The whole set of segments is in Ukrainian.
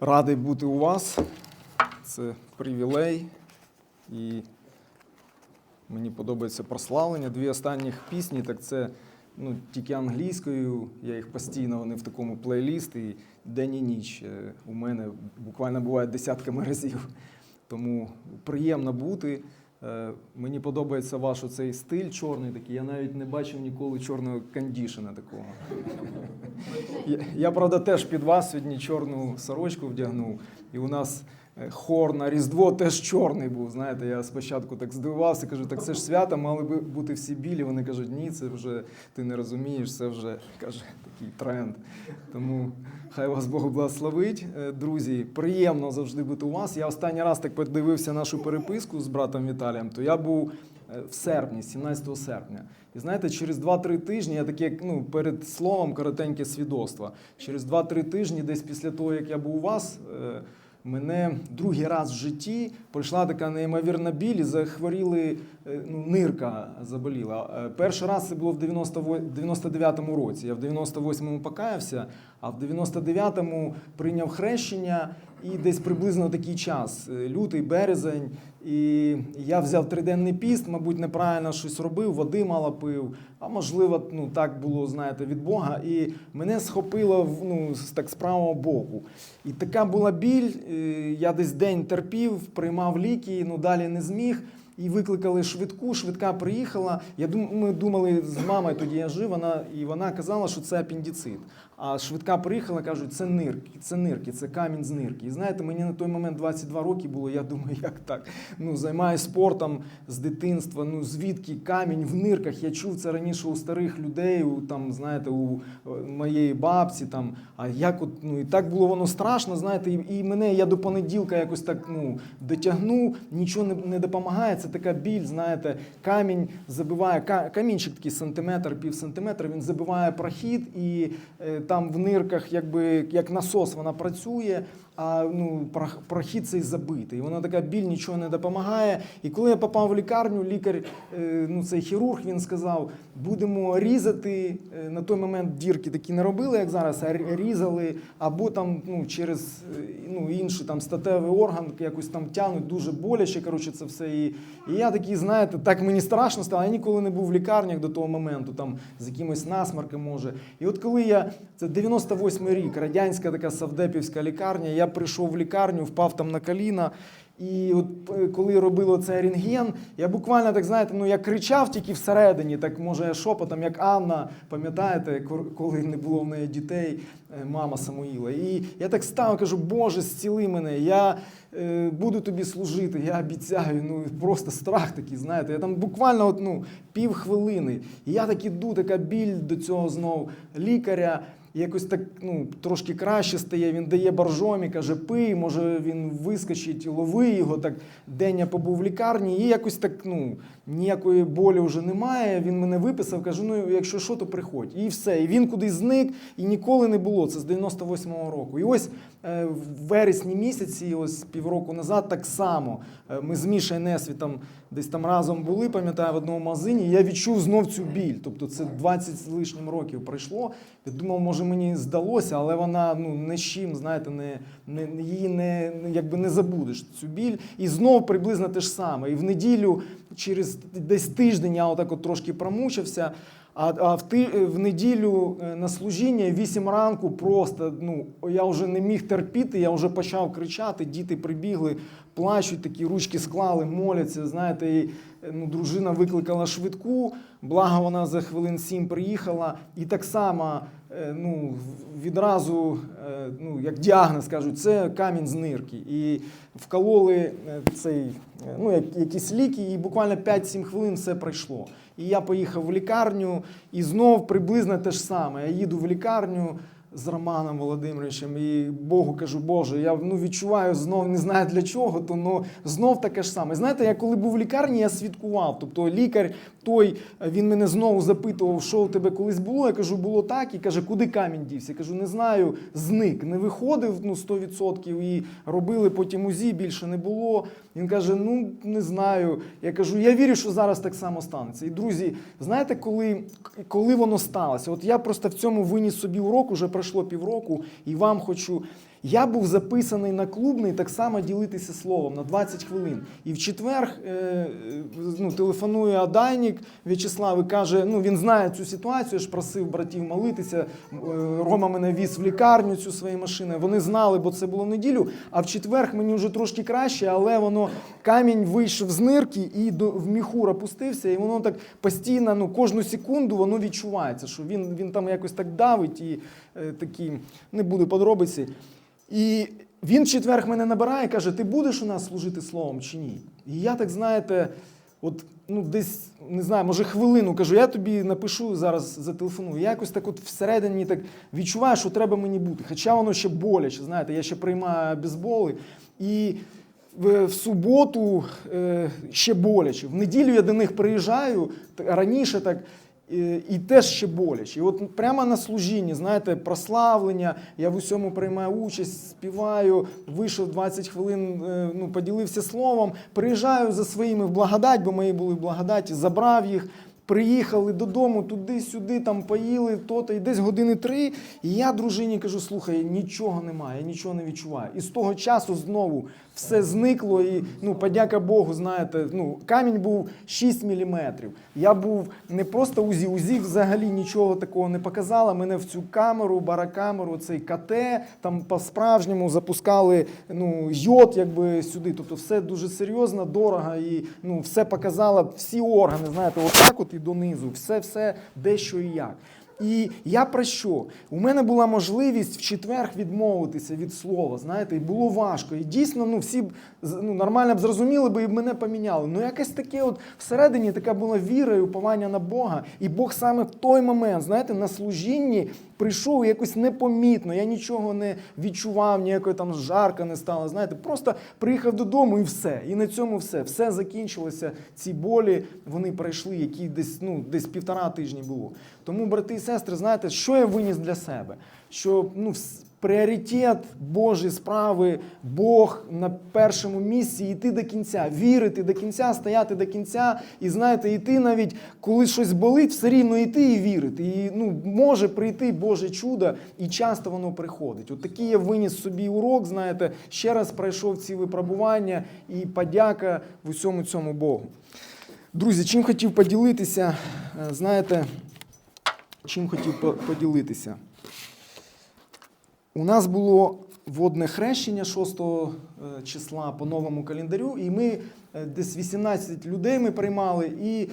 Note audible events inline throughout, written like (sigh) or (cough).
Радий бути у вас. Це привілей. І мені подобається прославлення. Дві останніх пісні, так це ну, тільки англійською. Я їх постійно вони в такому плейлісті. День і ніч е, у мене буквально буває десятками (laughs) разів. Тому приємно бути. Е, Мені подобається ваш оцей стиль чорний такий. Я навіть не бачив ніколи чорного кондішена такого. (laughs) Я, правда, теж під вас сьогодні чорну сорочку вдягнув, і у нас хор на Різдво теж чорний був. Знаєте, я спочатку так здивувався, кажу, так це ж свята, мали би бути всі білі. Вони кажуть, ні, це вже ти не розумієш, це вже (laughs) каже такий тренд. Тому хай вас Бог благословить. Е, Друзі, приємно завжди бути у вас. Я останній раз так подивився нашу переписку з братом Віталієм, то я був е, в серпні, 17 серпня. І знаєте, через 2-3 тижні я таке, ну, перед словом коротеньке свідоцтво. Через 2-3 тижні, десь після того, як я був у вас, е, мене другий раз в житті пройшла така неймовірна біль і захворіли, е, ну, нирка заболіла. Е, Перший раз це було в 98 99-му році. Я в 98-му покаявся, а в 99-му прийняв хрещення і десь приблизно такий час, е, лютий, березень. І я взяв триденний піст, мабуть, неправильно щось робив, води мало пив. А можливо, ну так було, знаєте, від Бога. І мене схопило ну, так з правого боку. І така була біль. е, Я десь день терпів, приймав ліки, ну далі не зміг. І викликали швидку, швидка приїхала. Я дум, ми думали з мамою, тоді я жив, вона, і вона казала, що це апендицит. А швидка приїхала, кажуть, це нирки, це нирки, це камінь з нирки. І знаєте, мені на той момент 22 роки було, я думаю, як так? Ну, займаюся спортом з дитинства. Ну звідки камінь в нирках? Я чув це раніше у старих людей, у там, знаєте, у е, моєї бабці. Там, а як от, ну і так було воно страшно, знаєте, і, і мене я до понеділка якось так ну, дотягнув, нічого не, не допомагає. Це така біль, знаєте, камінь забиває, камінчик такий сантиметр, пів сантиметра, він забиває прохід, і е, там в нирках, якби як насос, вона працює. А ну, прохід цей забитий. Вона така біль нічого не допомагає. І коли я попав в лікарню, лікар, е, ну цей хірург, він сказав: будемо різати. Е, На той момент дірки такі не робили, як зараз, а різали, або там ну, через е, ну, інший там статевий орган якось там тягнуть, дуже боляче. Коротше, це все. І, і я такий, знаєте, так мені страшно стало. Я ніколи не був в лікарнях до того моменту, там з якимось насмарком може. І от коли я, це 98-й рік, радянська така савдепівська лікарня, я прийшов в лікарню, впав там на коліна. І от е, коли робили цей рентген, я буквально так знаєте, ну я кричав тільки всередині, так може я шепотом, як Анна, пам'ятаєте, коли не було в неї дітей, е, мама Самуїла. І я так став, кажу, Боже, зціли мене, я е, буду тобі служити, я обіцяю. Ну просто страх такий, знаєте. Я там буквально от, ну, пів хвилини. І я так іду, така біль до цього знов лікаря. Якось так ну, трошки краще стає. Він дає боржомі, каже, пий, може він вискочить, лови його. Так день я побув в лікарні, і якось так ну, ніякої болі вже немає. Він мене виписав, каже, ну якщо що, то приходь. І все. І він кудись зник, і ніколи не було. Це з 98-го року. І ось в вересні місяці, ось півроку назад, так само е, ми з Мішою Несвітом десь там разом були, пам'ятаю, в одному магазині. Я відчув знов цю біль. Тобто це 20 з лишнім років пройшло. Я думав, може мені здалося, але вона ну не з чим, знаєте, не, не її не- якби не забудеш цю біль. І знов приблизно те ж саме. І в неділю, через десь тиждень, я отак от трошки промучився. А, а в, ти, в неділю е, на служіння 8 ранку просто ну я вже не міг терпіти, я вже почав кричати. Діти прибігли, плачуть, такі ручки склали, моляться. Знаєте, і ну, дружина викликала швидку. Благо вона за хвилин сім приїхала, і так само е, ну, відразу, е, ну, як діагноз кажуть, це камінь з нирки. І вкололи цей, ну, як- якісь ліки, і буквально 5-7 хвилин все пройшло. І я поїхав в лікарню, і знов приблизно те ж саме. Я їду в лікарню з Романом Володимировичем, і Богу кажу, Боже, я ну, відчуваю знов, не знаю для чого, то ну, знов таке ж саме. Знаєте, я коли був в лікарні, я свідкував. Тобто лікар той, він мене знову запитував, що у тебе колись було. Я кажу, було так. І каже, куди камінь дівся? Я кажу, не знаю, зник, не виходив ну, 100% і робили потім УЗІ, більше не було. Він каже: ну не знаю. Я кажу, я вірю, що зараз так само станеться. І друзі, знаєте, коли, коли воно сталося? От я просто в цьому виніс собі урок, уже пройшло півроку, і вам хочу. Я був записаний на клубний так само ділитися словом на 20 хвилин. І в четвер е, ну, телефонує Адайнік В'ячеслав і каже: ну він знає цю ситуацію, я ж просив братів молитися. Е, Рома мене віз в лікарню цю своєю машиною. Вони знали, бо це було неділю. А в четвер мені вже трошки краще, але воно камінь вийшов з нирки і до, в міхур опустився, і воно так постійно, ну кожну секунду воно відчувається, що він, він там якось так давить і е, такі, не буду подробиці. І він в четвер мене набирає каже: Ти будеш у нас служити словом чи ні? І я так знаєте, от ну десь не знаю, може хвилину кажу, я тобі напишу зараз зателефоную. Я якось так от всередині так відчуваю, що треба мені бути. Хоча воно ще боляче, знаєте, я ще приймаю бейсболи. І в, суботу е, ще боляче. В неділю я до них приїжджаю раніше так. І теж ще боляче. І от прямо на служінні, знаєте, прославлення, я в усьому приймаю участь, співаю, вийшов 20 хвилин, е, ну, поділився словом, приїжджаю за своїми в благодать, бо мої були в благодаті, забрав їх, приїхали додому, туди-сюди, там поїли, то-то, і десь години три. І я дружині кажу: слухай, нічого немає, я нічого не відчуваю. І з того часу знову все зникло. І ну, подяка Богу, знаєте, ну, камінь був 6 міліметрів. Я був не просто УЗІ, УЗІ взагалі нічого такого не показала. Мене в цю камеру, баракамеру, цей КТ, там по-справжньому запускали ну, йод якби сюди. Тобто все дуже серйозно, дорого і ну, все показало, всі органи, знаєте, отак от і донизу, все, все, де що і як. І я про що? У мене була можливість в четвер відмовитися від слова, знаєте, і було важко. І дійсно, ну всі б ну, нормально б зрозуміли би і мене поміняли. Ну, якесь таке, от всередині така була віра і уповання на Бога. І Бог саме в той момент, знаєте, на служінні прийшов якось непомітно. Я нічого не відчував, ніякої там жарка не стало. Знаєте, просто приїхав додому і все. І на цьому все. Все закінчилося. Ці болі вони пройшли, які десь ну десь півтора тижні було. Тому, брати і сестри, знаєте, що я виніс для себе? Що ну пріоритет Божі справи, Бог на першому місці, йти до кінця, вірити до кінця, стояти до кінця, і знаєте, йти навіть коли щось болить, все рівно йти і вірити. І ну може прийти Боже чудо, і часто воно приходить. От такий я виніс собі урок. Знаєте, ще раз пройшов ці випробування і подяка в усьому цьому Богу. Друзі, чим хотів поділитися, е, знаєте, чим хотів по- поділитися? У нас було водне хрещення 6 е, числа по новому календарю, і ми е, десь 18 людей ми приймали, і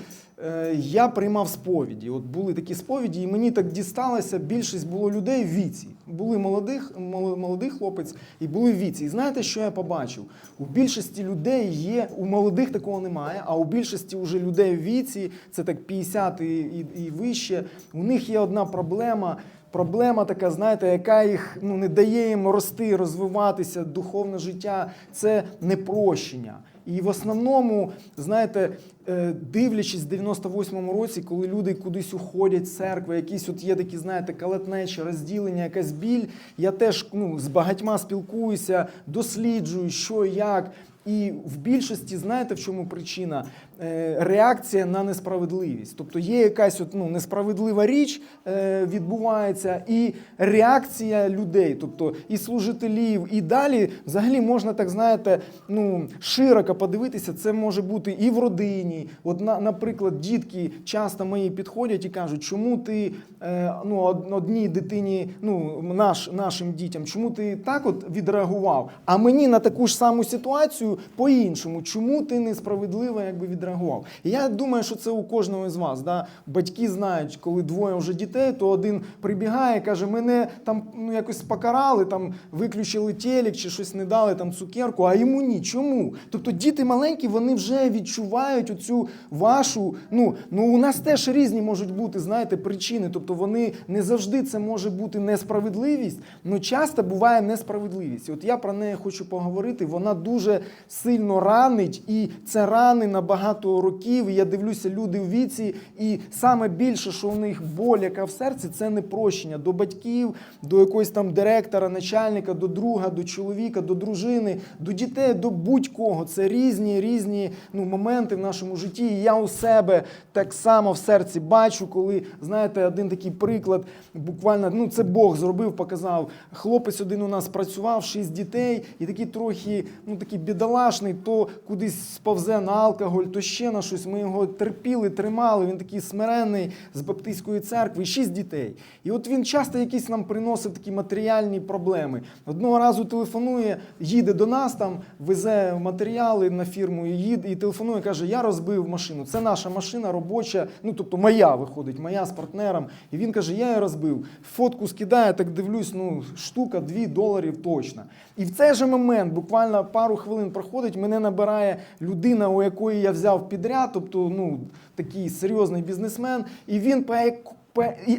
е, я приймав сповіді. От були такі сповіді, і мені так дісталося, більшість було людей в віці. Були молодих, молодий хлопець і були в віці. І знаєте, що я побачив? У більшості людей є, у молодих такого немає, а у більшості вже людей в віці, це так 50 і, і, і вище, у них є одна проблема. Проблема така, знаєте, яка їх ну, не дає їм рости, розвиватися, духовне життя це непрощення. І в основному, знаєте, е, дивлячись в 98-му році, коли люди кудись уходять з церкви, якісь от є такі, знаєте, калатнечі, розділення, якась біль. Я теж ну, з багатьма спілкуюся, досліджую, що як. І в більшості, знаєте, в чому причина? Е, реакція на несправедливість. Тобто є якась от, ну, несправедлива річ е, відбувається, і реакція людей, тобто і служителів, і далі взагалі можна так, знаєте, ну, широко подивитися, це може бути і в родині. От, на, наприклад, дітки часто мої підходять і кажуть, чому ти е, ну, одній дитині, ну, наш, нашим дітям, чому ти так от відреагував, а мені на таку ж саму ситуацію по-іншому, чому ти несправедливо якби відреагував? Я думаю, що це у кожного з вас. Да? Батьки знають, коли двоє вже дітей, то один прибігає, каже, мене там ну, якось покарали, там виключили телек чи щось не дали, там цукерку, а йому ні. Чому? Тобто діти маленькі, вони вже відчувають оцю вашу. Ну, ну у нас теж різні можуть бути, знаєте, причини. Тобто вони не завжди це може бути несправедливість, але часто буває несправедливість. От я про неї хочу поговорити. Вона дуже сильно ранить, і це рани на багато років. Я дивлюся, люди в віці, і саме більше, що у них боль, яка в серці, це непрощення до батьків, до якогось там директора, начальника, до друга, до чоловіка, до дружини, до дітей, до будь-кого. Це різні різні ну, моменти в нашому житті. І я у себе так само в серці бачу, коли знаєте, один такий приклад, буквально ну це Бог зробив, показав. Хлопець один у нас працював, шість дітей, і такий трохи, ну такий бідолашний, то кудись сповзе на алкоголь, то ще на щось. Ми його терпіли, тримали. Він такий смиренний з Баптистської церкви, шість дітей. І от він часто якісь нам приносив такі матеріальні проблеми. Одного разу телефонує, їде до нас там, везе матеріали на фірму і їде, і телефонує, каже: Я розбив машину. Це наша машина робоча, ну тобто моя виходить, моя з партнером. І він каже: Я її розбив. Фотку скидає, так дивлюсь, ну штука 2 доларів точно. І в цей же момент, буквально пару хвилин проходить, мене набирає людина, у якої я взяв підряд, тобто ну такий серйозний бізнесмен, і він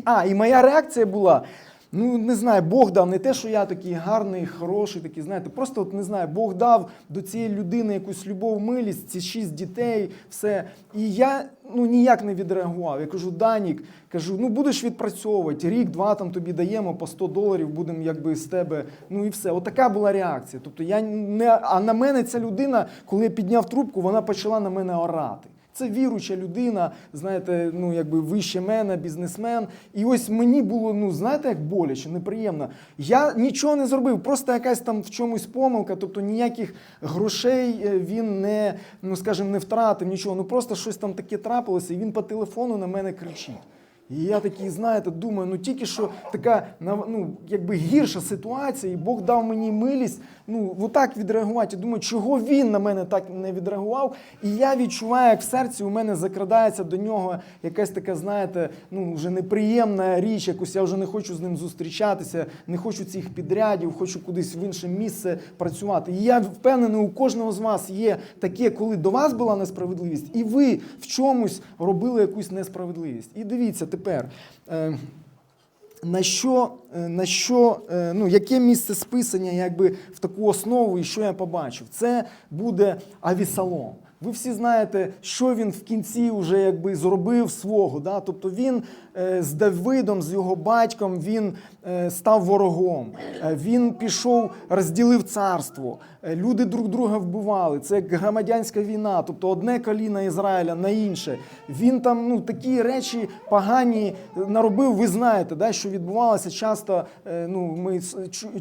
а, і моя реакція була. Ну, не знаю, Бог дав не те, що я такий гарний, хороший, такий, знаєте, просто от не знаю, Бог дав до цієї людини якусь любов, милість, ці шість дітей, все. І я ну, ніяк не відреагував. Я кажу, Данік, кажу, ну будеш відпрацьовувати, рік-два там тобі даємо по 100 доларів, будемо якби з тебе. Ну і все. Отака була реакція. Тобто я не. А на мене ця людина, коли я підняв трубку, вона почала на мене орати. Це віруча людина, знаєте, ну якби вище мене, бізнесмен. І ось мені було, ну знаєте, як боляче, неприємно. Я нічого не зробив, просто якась там в чомусь помилка, тобто ніяких грошей е, він не, ну скажімо, не втратив, нічого. Ну просто щось там таке трапилося, і він по телефону на мене кричить. І я такий, знаєте, думаю, ну тільки що така ну, якби гірша ситуація, і Бог дав мені милість ну, отак відреагувати. Я думаю, чого він на мене так не відреагував. І я відчуваю, як в серці у мене закрадається до нього якась така, знаєте, ну вже неприємна річ, якусь я вже не хочу з ним зустрічатися, не хочу цих підрядів, хочу кудись в інше місце працювати. І я впевнений, у кожного з вас є таке, коли до вас була несправедливість, і ви в чомусь робили якусь несправедливість. І дивіться тепер. Е, на що, е, на що, е, ну, яке місце списання якби, в таку основу і що я побачив? Це буде Авісалом. Ви всі знаєте, що він в кінці вже якби зробив свого. Да? Тобто він е, з Давидом, з його батьком, він е, став ворогом. Е, він пішов, розділив царство. Люди друг друга вбивали. Це як громадянська війна, тобто одне коліно Ізраїля на інше. Він там ну, такі речі погані наробив. Ви знаєте, да, що відбувалося часто. Ну, ми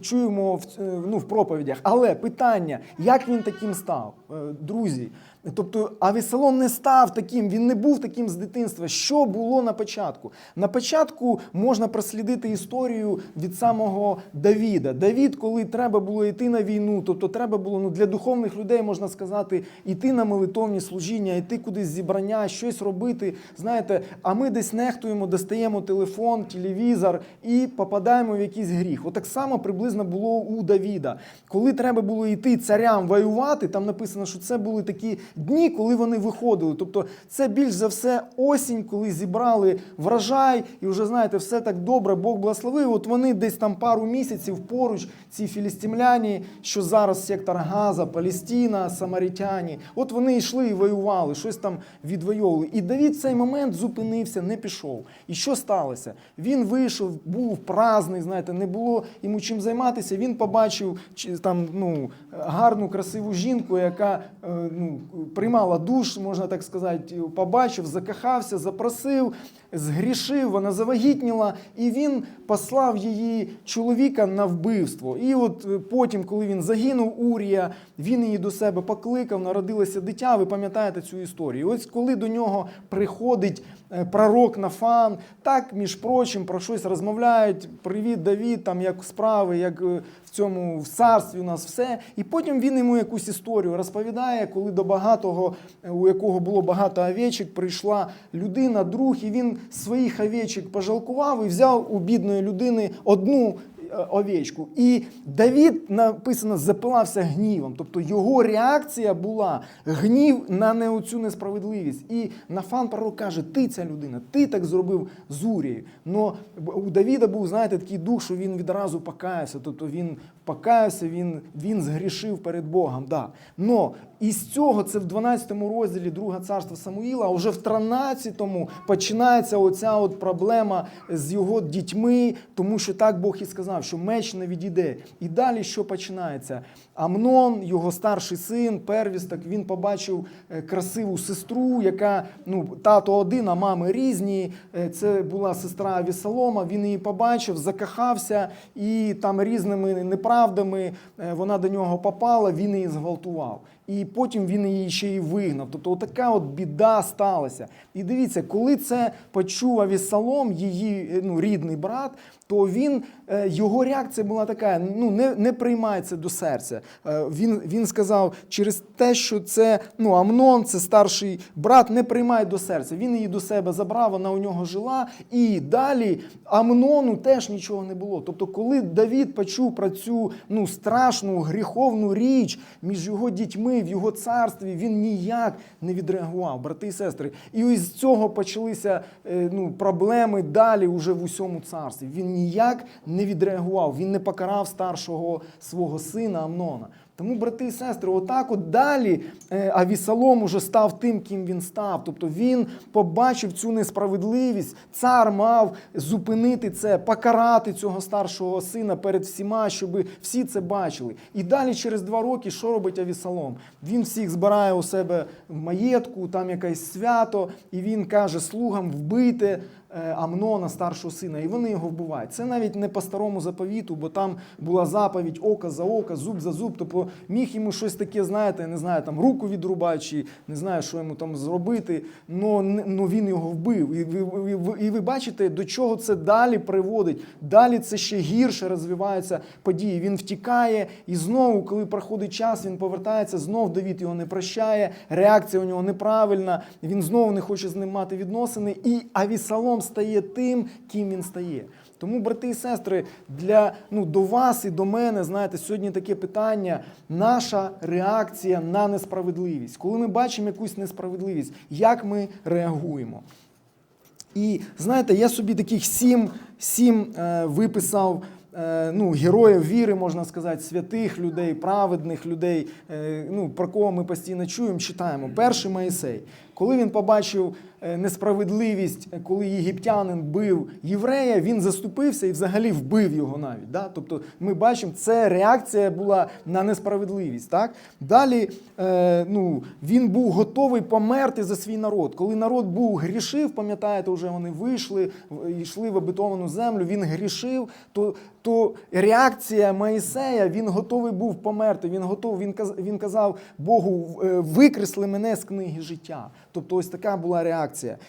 чуємо в, ну, в проповідях. Але питання, як він таким став, друзі? Тобто Авесалом не став таким, він не був таким з дитинства. Що було на початку? На початку можна прослідити історію від самого Давіда. Давід, коли треба було йти на війну, тобто треба було ну, для духовних людей, можна сказати, йти на молитовні служіння, йти кудись зібрання, щось робити. Знаєте, а ми десь нехтуємо, достаємо телефон, телевізор і попадаємо в якийсь гріх. Отак само приблизно було у Давіда. Коли треба було йти царям воювати, там написано, що це були такі дні, коли вони виходили. Тобто це більш за все осінь, коли зібрали врожай, і вже знаєте, все так добре, Бог благословив. От вони десь там пару місяців поруч, ці філістимляні, що зараз сектор Газа, Палестина, Самарітяні. От вони йшли і воювали, щось там відвоювали. І Давід в цей момент зупинився, не пішов. І що сталося? Він вийшов, був праздний, знаєте, не було йому чим займатися. Він побачив чи- там ну, гарну, красиву жінку, яка е, ну, приймала душ, можна так сказати, побачив, закохався, запросив, згрішив, вона завагітніла, і він послав її чоловіка на вбивство. І от е, потім, коли він загинув, Урія, він її до себе покликав, народилося дитя. Ви пам'ятаєте цю історію? Ось коли до нього приходить е, пророк Нафан, так, між прочим, про щось розмовляють. Привіт, Давід, там як справи, як е, в цьому в царстві у нас все. І потім він йому якусь історію розповідає, коли до багатого, у якого було багато овечок, прийшла людина, друг, і він своїх овечок пожалкував і взяв у бідної людини одну е, овечку. І Давід написано запилався гнівом. Тобто його реакція була гнів на не оцю несправедливість. І Нафан пророк каже: Ти ця людина, ти так зробив з Урією. Но у Давіда був, знаєте, такий дух, що він відразу покаявся. Тобто він покаявся, він, він згрішив перед Богом. Да. Но І з цього це в 12 розділі Друга царства Самуїла, а вже в 13-му починається оця от проблема з його дітьми, тому що так Бог і сказав, що меч не відійде. І далі що починається? Амнон, його старший син, первісток, він побачив е, красиву сестру, яка ну, тато один, а мами різні. Е, Це була сестра Авісалома. Він її побачив, закохався, і там різними неправдами е, вона до нього попала, він її зґвалтував. І потім він її ще й вигнав. Тобто, така от біда сталася. І дивіться, коли це почув Авісалом, її ну, рідний брат, то він його реакція була така: ну не, не приймай це до серця. Е, Він, він сказав, через те, що це ну, Амнон, це старший брат, не приймай до серця. Він її до себе забрав, вона у нього жила, і далі Амнону теж нічого не було. Тобто, коли Давід почув про цю ну, страшну гріховну річ між його дітьми в його царстві, він ніяк не відреагував, брати і сестри. І ось з цього почалися е, ну, проблеми далі уже в усьому царстві. Він ніяк не відреагував, він не покарав старшого свого сина Амнона. Тому, брати і сестри, отак от далі е, Авісалом уже став тим, ким він став. Тобто він побачив цю несправедливість. Цар мав зупинити це, покарати цього старшого сина перед всіма, щоб всі це бачили. І далі, через два роки, що робить Авісалом? Він всіх збирає у себе в маєтку, там якесь свято, і він каже слугам вбити. Е, Амнона, старшого сина, і вони його вбивають. Це навіть не по старому заповіту, бо там була заповідь око за око, зуб за зуб. Тобто міг йому щось таке, знаєте, не знаю, там руку відрубати, чи не знаю, що йому там зробити. но но він його вбив. І ви, і і ви бачите, до чого це далі приводить. Далі це ще гірше розвиваються події. Він втікає, і знову, коли проходить час, він повертається, знов Давід його не прощає. Реакція у нього неправильна. Він знову не хоче з ним мати відносини. І Авісалом стає тим, ким він стає. Тому, брати і сестри, для ну до вас і до мене, знаєте, сьогодні таке питання: наша реакція на несправедливість. Коли ми бачимо якусь несправедливість, як ми реагуємо? І знаєте, я собі таких сім, сім е, виписав е, ну, героїв віри, можна сказати, святих людей, праведних людей, е, ну, про кого ми постійно чуємо, читаємо. Перший Моїсей. Коли він побачив несправедливість, е, коли єгиптянин бив єврея, він заступився і взагалі вбив його навіть. Да? Тобто ми бачимо, це реакція була на несправедливість. Так? Далі е, ну, він був готовий померти за свій народ. Коли народ був грішив, пам'ятаєте, вже вони вийшли, йшли в обетовану землю, він грішив, то, то реакція Моїсея, він готовий був померти. Він готов, він, каз- він казав Богу, е, викресли мене з книги життя. Тобто ось така була реакція.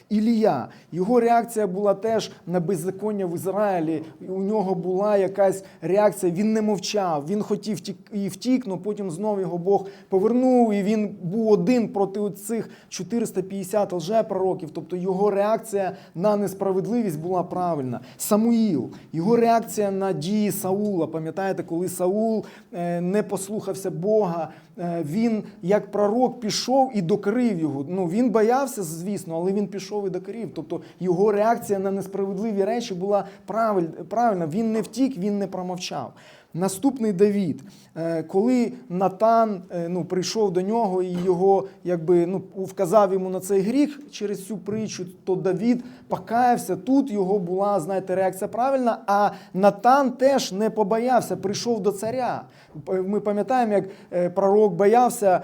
Ілія, його реакція була теж на беззаконня в Ізраїлі. У нього була якась реакція. Він не мовчав, він хотів і втік, але потім знову його Бог повернув, і він був один проти цих 450 лжепророків. Тобто його реакція на несправедливість була правильна. Самуїл, його реакція на дії Саула. Пам'ятаєте, коли Саул е, не послухався Бога, е, він як пророк пішов і докрив його. Ну він боявся, звісно, але він пішов і докорів. Тобто його реакція на несправедливі речі була правиль- правильна. Він не втік, він не промовчав. Наступний Давід, Е, коли Натан е, ну, прийшов до нього і його якби ну, вказав йому на цей гріх через цю притчу, то Давід покаявся. Тут його була, знаєте, реакція правильна. А Натан теж не побоявся, прийшов до царя. Ми пам'ятаємо, як е, пророк боявся,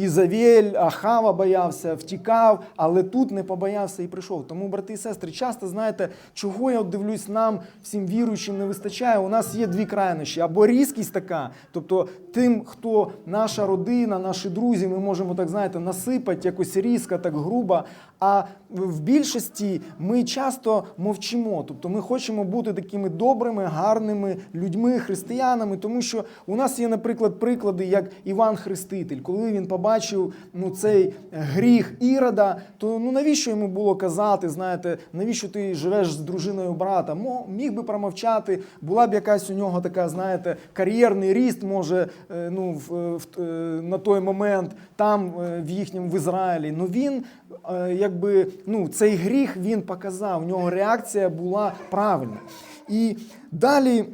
Ізавель, Ахава боявся, втікав, але тут не побоявся і прийшов. Тому, брати і сестри, часто знаєте, чого я дивлюсь, нам всім віруючим не вистачає. У нас є дві крайнощі: або різкість така, тобто тим, хто наша родина, наші друзі, ми можемо так знаєте, насипати якось різко, так грубо. А в більшості ми часто мовчимо. Тобто ми хочемо бути такими добрими, гарними людьми, християнами, тому що у нас є, наприклад, приклади, як Іван Хреститель, коли він побачив ну, цей гріх Ірода, то ну навіщо йому було казати, знаєте, навіщо ти живеш з дружиною брата? Мо- Міг би промовчати, була б якась у нього така, знаєте, кар'єрний ріст, може, е, ну, в, в, е, на той момент там е, в їхньому в Ізраїлі. Ну він е, якби ну, цей гріх він показав. У нього реакція була правильна. І далі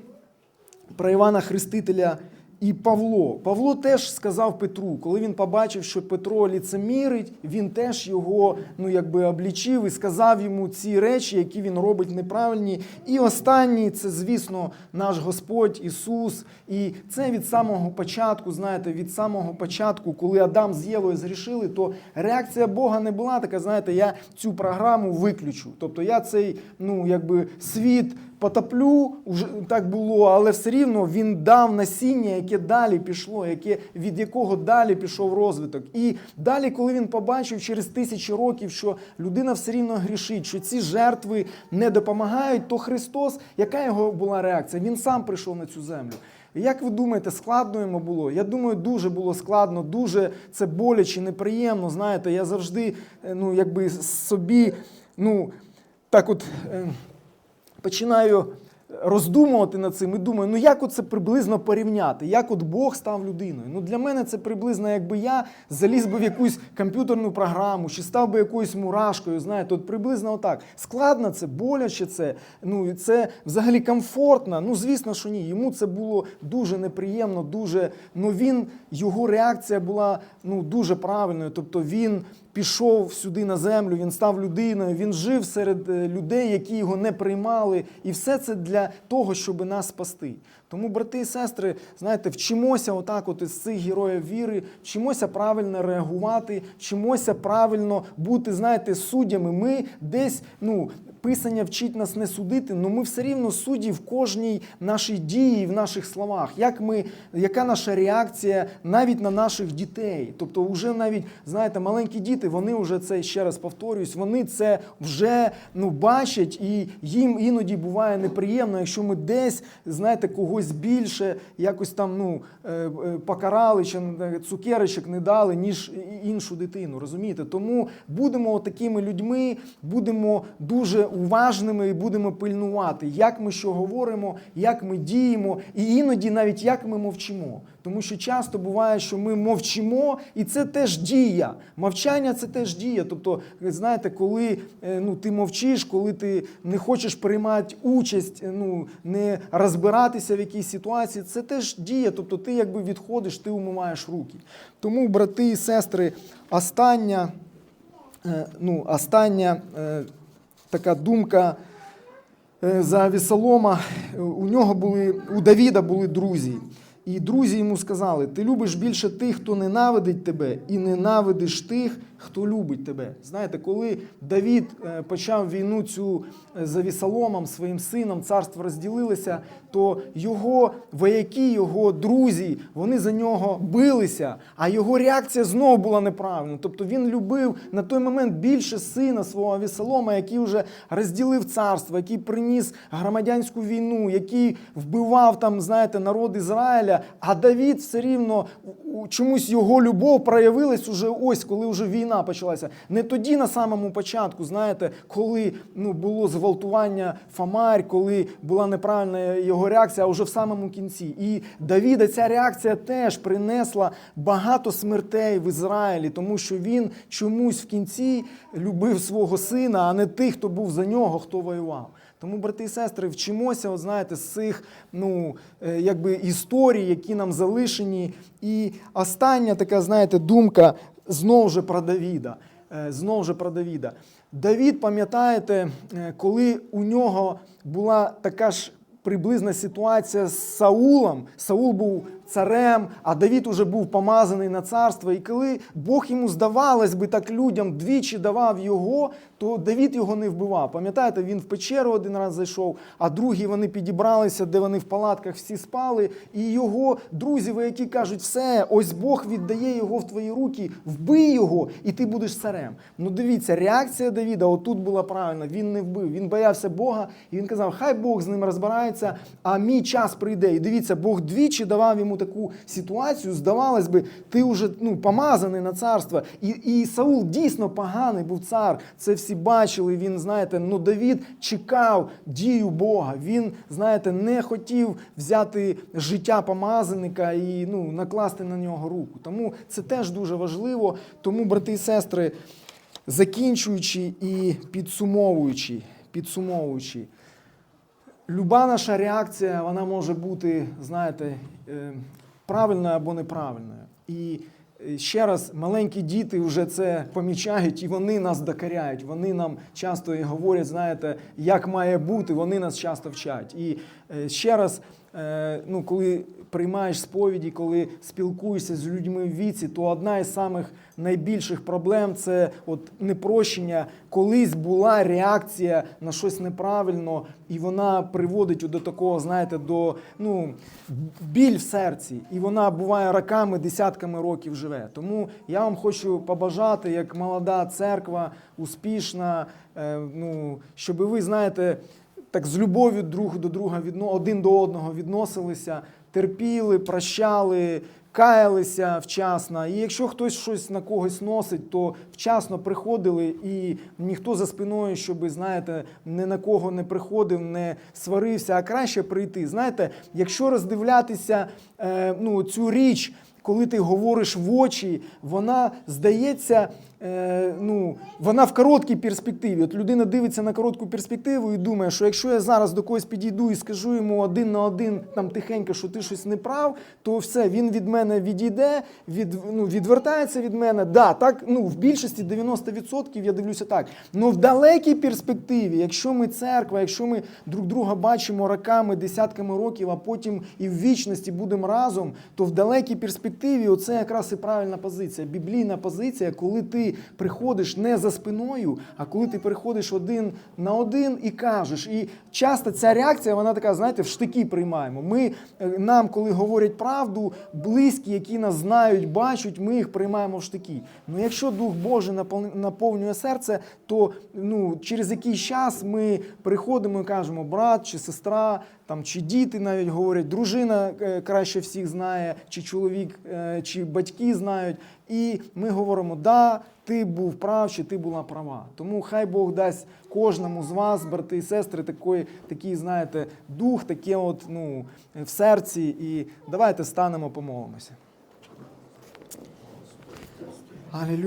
про Івана Хрестителя і Павло. Павло теж сказав Петру, коли він побачив, що Петро ліцемірить, він теж його ну, якби облічив і сказав йому ці речі, які він робить неправильні. І останній це, звісно, наш Господь Ісус. І це від самого початку, знаєте, від самого початку, коли Адам з Євою зрішили, то реакція Бога не була така, знаєте, я цю програму виключу. Тобто я цей ну, якби, світ потоплю, вже так було, але все рівно він дав насіння, яке далі пішло, яке, від якого далі пішов розвиток. І далі, коли він побачив через тисячі років, що людина все рівно грішить, що ці жертви не допомагають, то Христос, яка його була реакція? Він сам прийшов на цю землю. Як ви думаєте, складно йому було? Я думаю, дуже було складно, дуже це боляче, неприємно. Знаєте, я завжди е, ну, якби собі, ну, так от. е, починаю роздумувати над цим і думаю, ну як оце приблизно порівняти? Як от Бог став людиною? Ну для мене це приблизно, якби я заліз би в якусь комп'ютерну програму чи став би якоюсь мурашкою. Знаєте, от приблизно отак. Складно це, боляче це, ну і це взагалі комфортно. Ну, звісно, що ні. Йому це було дуже неприємно, дуже. Ну він, його реакція була ну, дуже правильною. Тобто він пішов сюди на землю, він став людиною, він жив серед е, людей, які його не приймали. І все це для того, щоб нас спасти. Тому, брати і сестри, знаєте, вчимося отак, от із цих героїв віри, вчимося правильно реагувати, вчимося правильно бути, знаєте, суддями. Ми десь, ну. Писання вчить нас не судити, але ми все рівно судді в кожній нашій дії, в наших словах. Як ми, яка наша реакція навіть на наших дітей? Тобто, вже навіть знаєте, маленькі діти, вони вже це ще раз повторююсь, вони це вже ну, бачать, і їм іноді буває неприємно, якщо ми десь знаєте, когось більше якось там ну, е, е, покарали чи цукерочок не дали, ніж іншу дитину. Розумієте? Тому будемо такими людьми, будемо дуже уважними і будемо пильнувати, як ми що говоримо, як ми діємо, і іноді навіть як ми мовчимо. Тому що часто буває, що ми мовчимо, і це теж дія. Мовчання це теж дія. Тобто, знаєте, коли е, ну, ти мовчиш, коли ти не хочеш приймати участь, е, ну, не розбиратися в якійсь ситуації, це теж дія. Тобто ти якби відходиш, ти умиваєш руки. Тому, брати і сестри, остання, е, ну, остання така думка. Е, за Вісолома е, у нього були у Давіда були друзі. І друзі йому сказали: ти любиш більше тих, хто ненавидить тебе, і ненавидиш тих, хто любить тебе. Знаєте, коли Давід е, почав війну цю е, за Вісоломом, своїм сином, царство розділилося, то його вояки, його друзі, вони за нього билися, а його реакція знову була неправильна. Тобто він любив на той момент більше сина свого Авісолома, який вже розділив царство, який приніс громадянську війну, який вбивав там, знаєте, народ Ізраїля. А Давід все рівно чомусь його любов проявилась уже ось, коли вже війна почалася. Не тоді на самому початку, знаєте, коли ну, було зґвалтування Фомарь, коли була неправильна його реакція, а вже в самому кінці. І Давіда ця реакція теж принесла багато смертей в Ізраїлі, тому що він чомусь в кінці любив свого сина, а не тих, хто був за нього, хто воював. Тому, брати і сестри, вчимося, от, знаєте, з цих ну, е, якби, історій, які нам залишені. І остання така, знаєте, думка знову ж про Давіда. Е, Знову ж про Давіда. Давід, пам'ятаєте, е, коли у нього була така ж приблизна ситуація з Саулом. Саул був царем, а Давід уже був помазаний на царство. І коли Бог йому здавалось би так людям двічі давав його, то Давід його не вбивав. Пам'ятаєте, він в печеру один раз зайшов, а другі вони підібралися, де вони в палатках всі спали. І його друзі, вояки кажуть, все, ось Бог віддає його в твої руки, вбий його, і ти будеш царем. Ну дивіться, реакція Давіда отут була правильна. Він не вбив. Він боявся Бога, і він казав, хай Бог з ним розбирається, а мій час прийде. І дивіться, Бог двічі давав йому таку ситуацію. Здавалось би, ти вже ну, помазаний на царство. І, і Саул дійсно поганий був цар. Це всі бачили. Він, знаєте, ну Давід чекав дію Бога. Він, знаєте, не хотів взяти життя помазаника і ну, накласти на нього руку. Тому це теж дуже важливо. Тому, брати і сестри, закінчуючи і підсумовуючи, підсумовуючи. Люба наша реакція, вона може бути, знаєте, е, правильною або неправильною. І е, ще раз, маленькі діти вже це помічають, і вони нас докаряють. Вони нам часто і говорять, знаєте, як має бути, вони нас часто вчать. І е, ще раз, ну, коли приймаєш сповіді, коли спілкуєшся з людьми в віці, то одна із самих найбільших проблем це от непрощення. Колись була реакція на щось неправильно, і вона приводить до такого, знаєте, до ну, біль в серці. І вона буває роками, десятками років живе. Тому я вам хочу побажати, як молода церква, успішна, е, ну, щоб ви, знаєте, так з любов'ю друг до друга відно, один до одного відносилися, терпіли, прощали, каялися вчасно. І якщо хтось щось на когось носить, то вчасно приходили, і ніхто за спиною, щоб, знаєте, ні на кого не приходив, не сварився, а краще прийти. Знаєте, якщо роздивлятися е, ну, цю річ. Коли ти говориш в очі, вона здається, е, ну, вона в короткій перспективі. От людина дивиться на коротку перспективу і думає, що якщо я зараз до когось підійду і скажу йому один на один там тихенько, що ти щось не прав, то все, він від мене відійде, від, ну, відвертається від мене. Да, так, ну, в більшості 90% я дивлюся так. Ну в далекій перспективі, якщо ми церква, якщо ми друг друга бачимо роками, десятками років, а потім і в вічності будемо разом, то в далекій перспективі оце якраз і правильна позиція, біблійна позиція, коли ти приходиш не за спиною, а коли ти приходиш один на один і кажеш. І часто ця реакція, вона така, знаєте, в штики приймаємо. Ми е, нам, коли говорять правду, близькі, які нас знають, бачать, ми їх приймаємо в штики. Ну якщо Дух Божий наповнює серце, то ну, через якийсь час ми приходимо і кажемо, брат чи сестра, там, чи діти навіть говорять, дружина е, краще всіх знає, чи чоловік, е, чи батьки знають. І ми говоримо, да, ти був прав, чи ти була права. Тому хай Бог дасть кожному з вас, брати і сестри, такий, такий знаєте, дух, таке от, ну, в серці. І давайте станемо, помолимося. Алілюя.